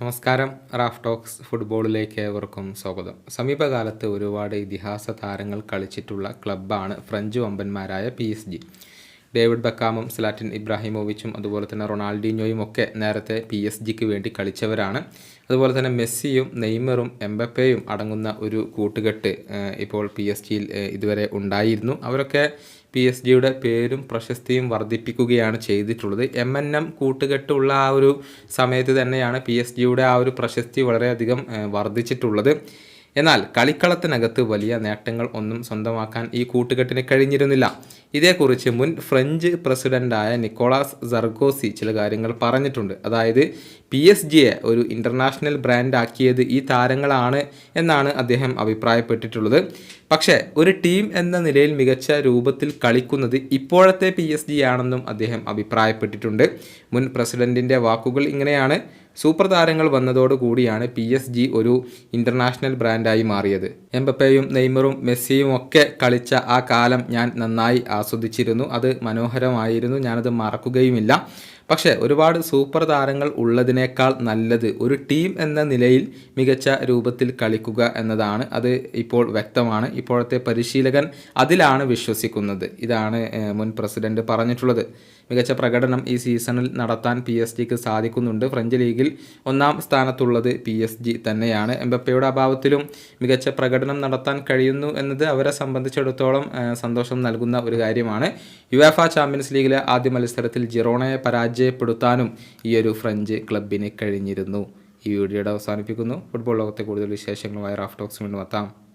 നമസ്കാരം. Raf talks ഫുട്ബോളിലേക്ക് ഏവർക്കും സ്വാഗതം. സമീപകാലത്ത് ഒരുപാട് ഇതിഹാസ താരങ്ങൾ കളിച്ചിട്ടുള്ള ക്ലബ്ബാണ് ഫ്രഞ്ച് വമ്പന്മാരായ പി എസ് ജി. ഡേവിഡ് ബക്കാമും സ്ലാറ്റിൻ ഇബ്രാഹിമോവിച്ചും അതുപോലെ തന്നെ റൊണാൾഡീഞ്ഞോയും ഒക്കെ നേരത്തെ പി എസ് ജിക്ക് വേണ്ടി കളിച്ചവരാണ്. അതുപോലെ തന്നെ മെസ്സിയും നെയ്മറും എംബപ്പയും അടങ്ങുന്ന ഒരു കൂട്ടുകെട്ട് ഇപ്പോൾ പി എസ് ജിയിൽ ഇതുവരെ ഉണ്ടായിരുന്നു. അവരൊക്കെ പി എസ് ജിയുടെ പേരും പ്രശസ്തിയും വർദ്ധിപ്പിക്കുകയാണ് ചെയ്തിട്ടുള്ളത്. എം എൻ എം കൂട്ടുകെട്ടുള്ള ആ ഒരു സമയത്ത് തന്നെയാണ് പി എസ് ജിയുടെ ആ ഒരു പ്രശസ്തി വളരെയധികം വർദ്ധിച്ചിട്ടുള്ളത്. എന്നാൽ കളിക്കളത്തിനകത്ത് വലിയ നേട്ടങ്ങൾ ഒന്നും സ്വന്തമാക്കാൻ ഈ കൂട്ടുകെട്ടിന് കഴിഞ്ഞിരുന്നില്ല. ഇതേക്കുറിച്ച് മുൻ ഫ്രഞ്ച് പ്രസിഡന്റായ നിക്കോളാസ് സർഗോസി ചില കാര്യങ്ങൾ പറഞ്ഞിട്ടുണ്ട്. അതായത് പി എസ് ജിയെ ഒരു ഇന്റർനാഷണൽ ബ്രാൻഡ് ആക്കിയത് ഈ താരങ്ങളാണ് എന്നാണ് അദ്ദേഹം അഭിപ്രായപ്പെട്ടിട്ടുള്ളത്. പക്ഷേ ഒരു ടീം എന്ന നിലയിൽ മികച്ച രൂപത്തിൽ കളിക്കുന്നത് ഇപ്പോഴത്തെ പി ആണെന്നും അദ്ദേഹം അഭിപ്രായപ്പെട്ടിട്ടുണ്ട്. മുൻ പ്രസിഡന്റിന്റെ വാക്കുകൾ ഇങ്ങനെയാണ്. സൂപ്പർ താരങ്ങൾ വന്നതോടുകൂടിയാണ് പി എസ് ജി ഒരു ഇന്റർനാഷണൽ ബ്രാൻഡായി മാറിയത്. എംബപ്പയും നെയ്മറും മെസ്സിയും ഒക്കെ കളിച്ച ആ കാലം ഞാൻ നന്നായി ആസ്വദിച്ചിരുന്നു. അത് മനോഹരമായിരുന്നു. ഞാനത് മറക്കുകയുമില്ല. പക്ഷേ ഒരുപാട് സൂപ്പർ താരങ്ങൾ ഉള്ളതിനേക്കാൾ നല്ലത് ഒരു ടീം എന്ന നിലയിൽ മികച്ച രൂപത്തിൽ കളിക്കുക എന്നതാണ്. അത് ഇപ്പോൾ വ്യക്തമാണ്. ഇപ്പോഴത്തെ പരിശീലകൻ അതിലാണ് വിശ്വസിക്കുന്നത്. ഇതാണ് മുൻ പ്രസിഡന്റ് പറഞ്ഞിട്ടുള്ളത്. മികച്ച പ്രകടനം ഈ സീസണിൽ നടത്താൻ പി എസ് ജിക്ക് സാധിക്കുന്നുണ്ട്. ഫ്രഞ്ച് ലീഗിൽ ഒന്നാം സ്ഥാനത്തുള്ളത് പി എസ് ജി തന്നെയാണ്. എംബപ്പയുടെ അഭാവത്തിലും മികച്ച പ്രകടനം നടത്താൻ കഴിയുന്നു എന്നത് അവരെ സംബന്ധിച്ചിടത്തോളം സന്തോഷം നൽകുന്ന ഒരു കാര്യമാണ്. യുവേഫ ചാമ്പ്യൻസ് ലീഗിലെ ആദ്യ മത്സരത്തിൽ ജിറോണയെ പരാജയപ്പെടുത്താനും ഈ ഒരു ഫ്രഞ്ച് ക്ലബിന് കഴിഞ്ഞിരുന്നു. ഈ വീഡിയോയുടെ അവസാനിപ്പിക്കുന്നു. ഫുട്ബോൾ ലോകത്തെ കൂടുതൽ വിശേഷങ്ങളുമായി റാഫ് ടോക്സ് വീണ്ടും എത്താം.